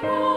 Sarah.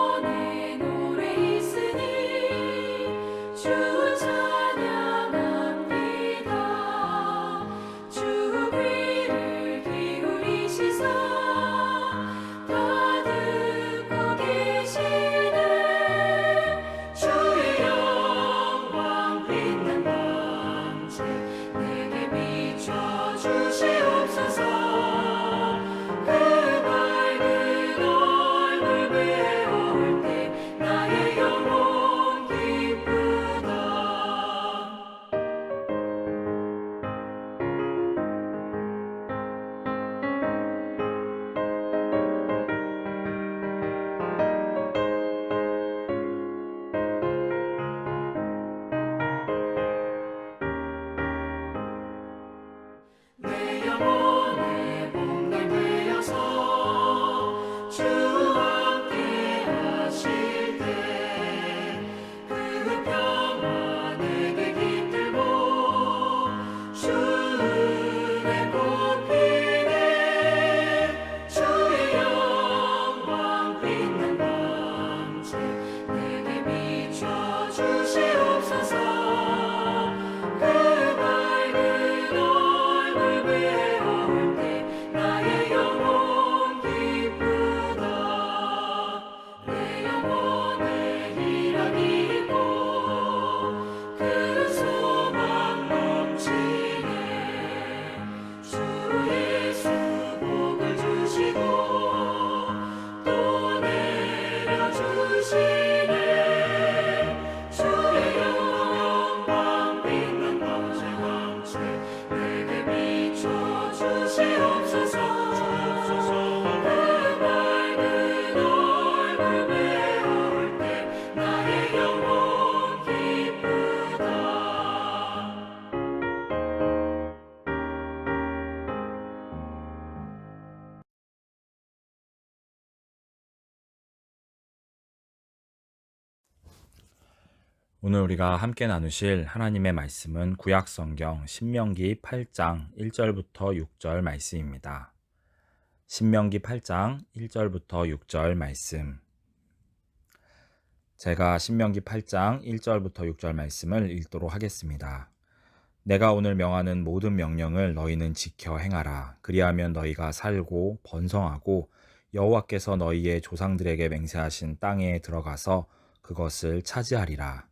오늘 우리가 함께 나누실 하나님의 말씀은 구약 성경 신명기 8장 1절부터 6절 말씀입니다. 신명기 8장 1절부터 6절 말씀. 제가 신명기 8장 1절부터 6절 말씀을 읽도록 하겠습니다. 내가 오늘 명하는 모든 명령을 너희는 지켜 행하라. 그리하면 너희가 살고 번성하고 여호와께서 너희의 조상들에게 맹세하신 땅에 들어가서 그것을 차지하리라.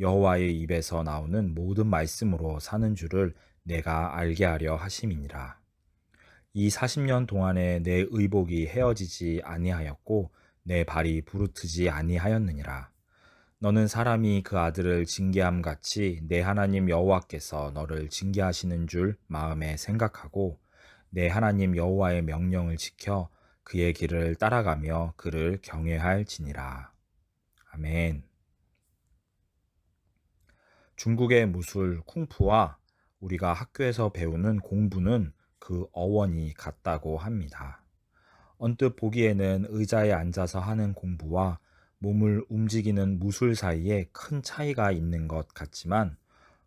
여호와의 입에서 나오는 모든 말씀으로 사는 줄을 내가 알게 하려 하심이니라. 이 40년 동안에 내 의복이 헤어지지 아니하였고 내 발이 부르트지 아니하였느니라. 너는 사람이 그 아들을 징계함 같이 내 하나님 여호와께서 너를 징계하시는 줄 마음에 생각하고 내 하나님 여호와의 명령을 지켜 그의 길을 따라가며 그를 경외할지니라. 아멘. 중국의 무술 쿵푸와 우리가 학교에서 배우는 공부는 그 어원이 같다고 합니다. 언뜻 보기에는 의자에 앉아서 하는 공부와 몸을 움직이는 무술 사이에 큰 차이가 있는 것 같지만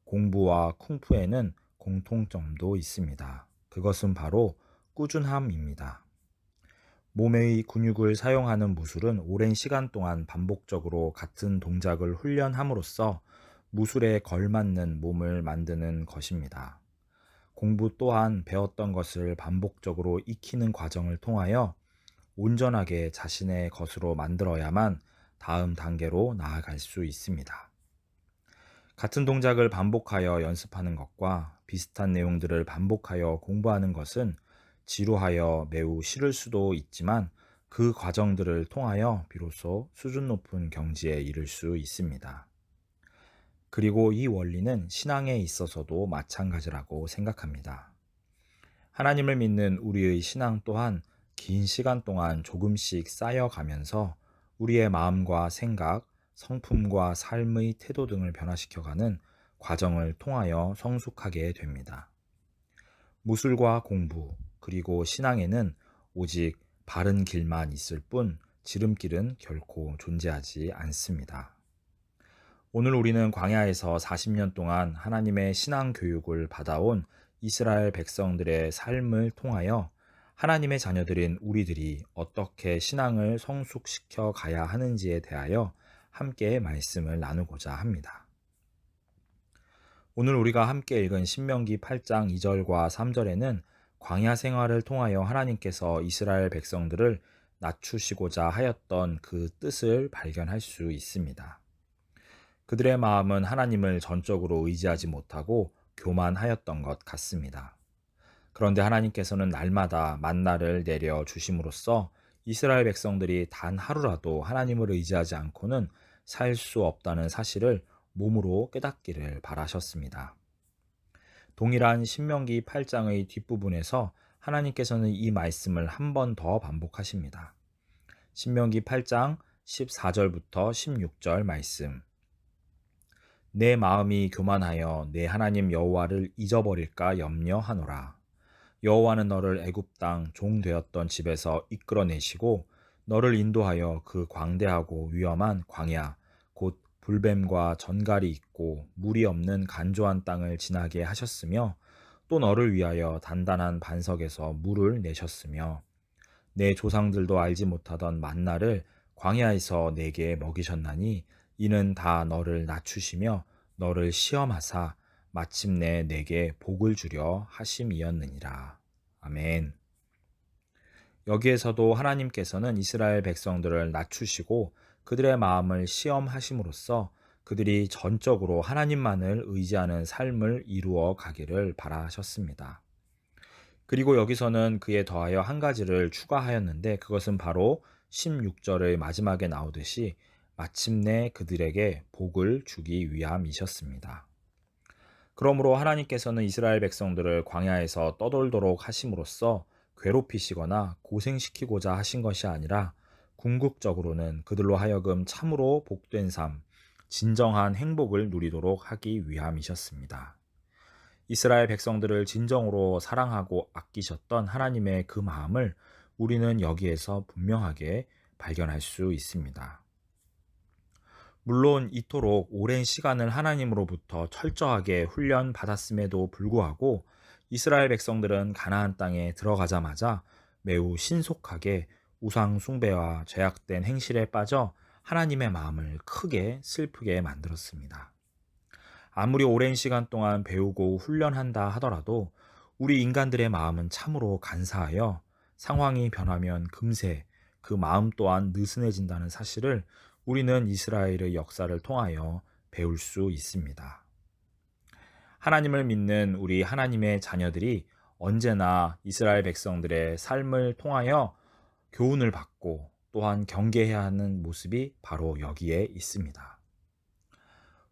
공부와 쿵푸에는 공통점도 있습니다. 그것은 바로 꾸준함입니다. 몸의 근육을 사용하는 무술은 오랜 시간 동안 반복적으로 같은 동작을 훈련함으로써 무술에 걸맞는 몸을 만드는 것입니다. 공부 또한 배웠던 것을 반복적으로 익히는 과정을 통하여 온전하게 자신의 것으로 만들어야만 다음 단계로 나아갈 수 있습니다. 같은 동작을 반복하여 연습하는 것과 비슷한 내용들을 반복하여 공부하는 것은 지루하여 매우 싫을 수도 있지만 그 과정들을 통하여 비로소 수준 높은 경지에 이를 수 있습니다. 그리고 이 원리는 신앙에 있어서도 마찬가지라고 생각합니다. 하나님을 믿는 우리의 신앙 또한 긴 시간 동안 조금씩 쌓여가면서 우리의 마음과 생각, 성품과 삶의 태도 등을 변화시켜가는 과정을 통하여 성숙하게 됩니다. 무술과 공부, 그리고 신앙에는 오직 바른 길만 있을 뿐 지름길은 결코 존재하지 않습니다. 오늘 우리는 광야에서 40년 동안 하나님의 신앙 교육을 받아온 이스라엘 백성들의 삶을 통하여 하나님의 자녀들인 우리들이 어떻게 신앙을 성숙시켜 가야 하는지에 대하여 함께 말씀을 나누고자 합니다. 오늘 우리가 함께 읽은 신명기 8장 2절과 3절에는 광야 생활을 통하여 하나님께서 이스라엘 백성들을 낮추시고자 하였던 그 뜻을 발견할 수 있습니다. 그들의 마음은 하나님을 전적으로 의지하지 못하고 교만하였던 것 같습니다. 그런데 하나님께서는 날마다 만나를 내려 주심으로써 이스라엘 백성들이 단 하루라도 하나님을 의지하지 않고는 살 수 없다는 사실을 몸으로 깨닫기를 바라셨습니다. 동일한 신명기 8장의 뒷부분에서 하나님께서는 이 말씀을 한 번 더 반복하십니다. 신명기 8장 14절부터 16절 말씀. 내 마음이 교만하여 내 하나님 여호와를 잊어버릴까 염려하노라. 여호와는 너를 애굽 땅 종 되었던 집에서 이끌어내시고 너를 인도하여 그 광대하고 위험한 광야 곧 불뱀과 전갈이 있고 물이 없는 간조한 땅을 지나게 하셨으며 또 너를 위하여 단단한 반석에서 물을 내셨으며 내 조상들도 알지 못하던 만나를 광야에서 내게 먹이셨나니 이는 다 너를 낮추시며 너를 시험하사 마침내 내게 복을 주려 하심이었느니라. 아멘. 여기에서도 하나님께서는 이스라엘 백성들을 낮추시고 그들의 마음을 시험하심으로써 그들이 전적으로 하나님만을 의지하는 삶을 이루어 가기를 바라셨습니다. 그리고 여기서는 그에 더하여 한 가지를 추가하였는데 그것은 바로 16절의 마지막에 나오듯이 마침내 그들에게 복을 주기 위함이셨습니다. 그러므로 하나님께서는 이스라엘 백성들을 광야에서 떠돌도록 하심으로써 괴롭히시거나 고생시키고자 하신 것이 아니라 궁극적으로는 그들로 하여금 참으로 복된 삶, 진정한 행복을 누리도록 하기 위함이셨습니다. 이스라엘 백성들을 진정으로 사랑하고 아끼셨던 하나님의 그 마음을 우리는 여기에서 분명하게 발견할 수 있습니다. 물론 이토록 오랜 시간을 하나님으로부터 철저하게 훈련 받았음에도 불구하고 이스라엘 백성들은 가나안 땅에 들어가자마자 매우 신속하게 우상 숭배와 죄악된 행실에 빠져 하나님의 마음을 크게 슬프게 만들었습니다. 아무리 오랜 시간 동안 배우고 훈련한다 하더라도 우리 인간들의 마음은 참으로 간사하여 상황이 변하면 금세 그 마음 또한 느슨해진다는 사실을 우리는 이스라엘의 역사를 통하여 배울 수 있습니다. 하나님을 믿는 우리 하나님의 자녀들이 언제나 이스라엘 백성들의 삶을 통하여 교훈을 받고 또한 경계해야 하는 모습이 바로 여기에 있습니다.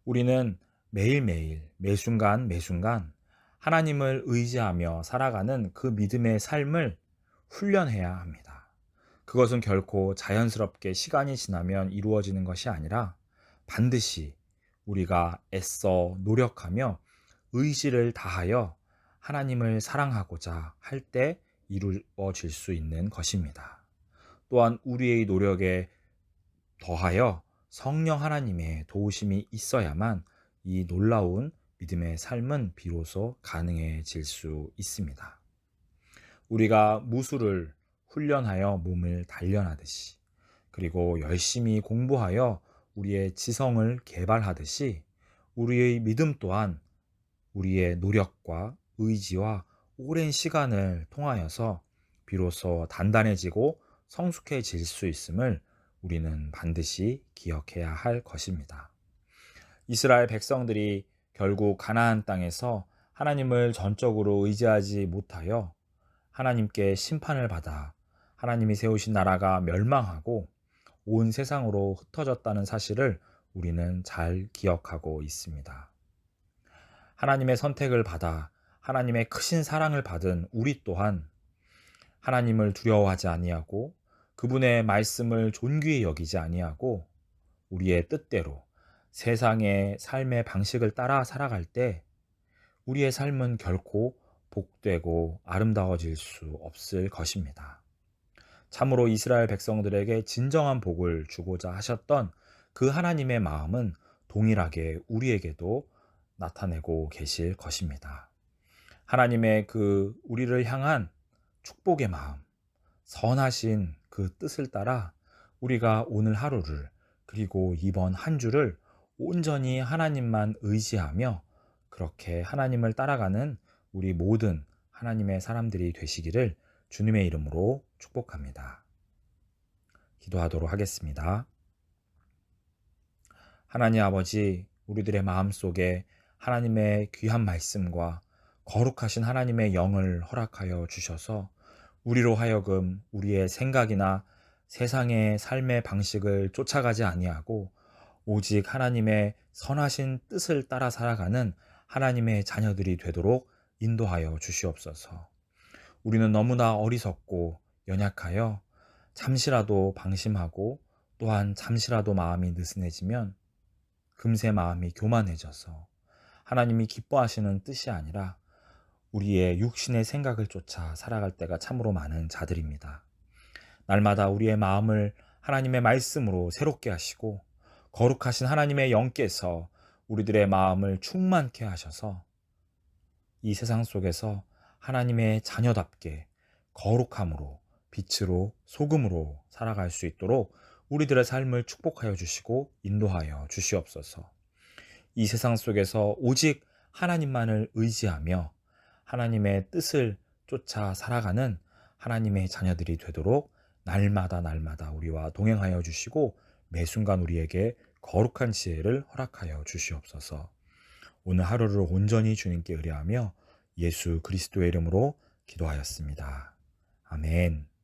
우리는 매일매일, 매순간, 매순간 하나님을 의지하며 살아가는 그 믿음의 삶을 훈련해야 합니다. 그것은 결코 자연스럽게 시간이 지나면 이루어지는 것이 아니라 반드시 우리가 애써 노력하며 의지를 다하여 하나님을 사랑하고자 할 때 이루어질 수 있는 것입니다. 또한 우리의 노력에 더하여 성령 하나님의 도우심이 있어야만 이 놀라운 믿음의 삶은 비로소 가능해질 수 있습니다. 우리가 무술을 훈련하여 몸을 단련하듯이 그리고 열심히 공부하여 우리의 지성을 개발하듯이 우리의 믿음 또한 우리의 노력과 의지와 오랜 시간을 통하여서 비로소 단단해지고 성숙해질 수 있음을 우리는 반드시 기억해야 할 것입니다. 이스라엘 백성들이 결국 가나안 땅에서 하나님을 전적으로 의지하지 못하여 하나님께 심판을 받아 하나님이 세우신 나라가 멸망하고 온 세상으로 흩어졌다는 사실을 우리는 잘 기억하고 있습니다. 하나님의 선택을 받아 하나님의 크신 사랑을 받은 우리 또한 하나님을 두려워하지 아니하고 그분의 말씀을 존귀히 여기지 아니하고 우리의 뜻대로 세상의 삶의 방식을 따라 살아갈 때 우리의 삶은 결코 복되고 아름다워질 수 없을 것입니다. 참으로 이스라엘 백성들에게 진정한 복을 주고자 하셨던 그 하나님의 마음은 동일하게 우리에게도 나타내고 계실 것입니다. 하나님의 그 우리를 향한 축복의 마음, 선하신 그 뜻을 따라 우리가 오늘 하루를 그리고 이번 한 주를 온전히 하나님만 의지하며 그렇게 하나님을 따라가는 우리 모든 하나님의 사람들이 되시기를 주님의 이름으로 축복합니다. 기도하도록 하겠습니다. 하나님 아버지, 우리들의 마음 속에 하나님의 귀한 말씀과 거룩하신 하나님의 영을 허락하여 주셔서 우리로 하여금 우리의 생각이나 세상의 삶의 방식을 쫓아가지 아니하고 오직 하나님의 선하신 뜻을 따라 살아가는 하나님의 자녀들이 되도록 인도하여 주시옵소서. 우리는 너무나 어리석고 연약하여 잠시라도 방심하고 또한 잠시라도 마음이 느슨해지면 금세 마음이 교만해져서 하나님이 기뻐하시는 뜻이 아니라 우리의 육신의 생각을 쫓아 살아갈 때가 참으로 많은 자들입니다. 날마다 우리의 마음을 하나님의 말씀으로 새롭게 하시고 거룩하신 하나님의 영께서 우리들의 마음을 충만케 하셔서 이 세상 속에서 하나님의 자녀답게 거룩함으로 빛으로 소금으로 살아갈 수 있도록 우리들의 삶을 축복하여 주시고 인도하여 주시옵소서. 이 세상 속에서 오직 하나님만을 의지하며 하나님의 뜻을 쫓아 살아가는 하나님의 자녀들이 되도록 날마다 날마다 우리와 동행하여 주시고 매 순간 우리에게 거룩한 지혜를 허락하여 주시옵소서. 오늘 하루를 온전히 주님께 의뢰하며 예수 그리스도의 이름으로 기도하였습니다. 아멘.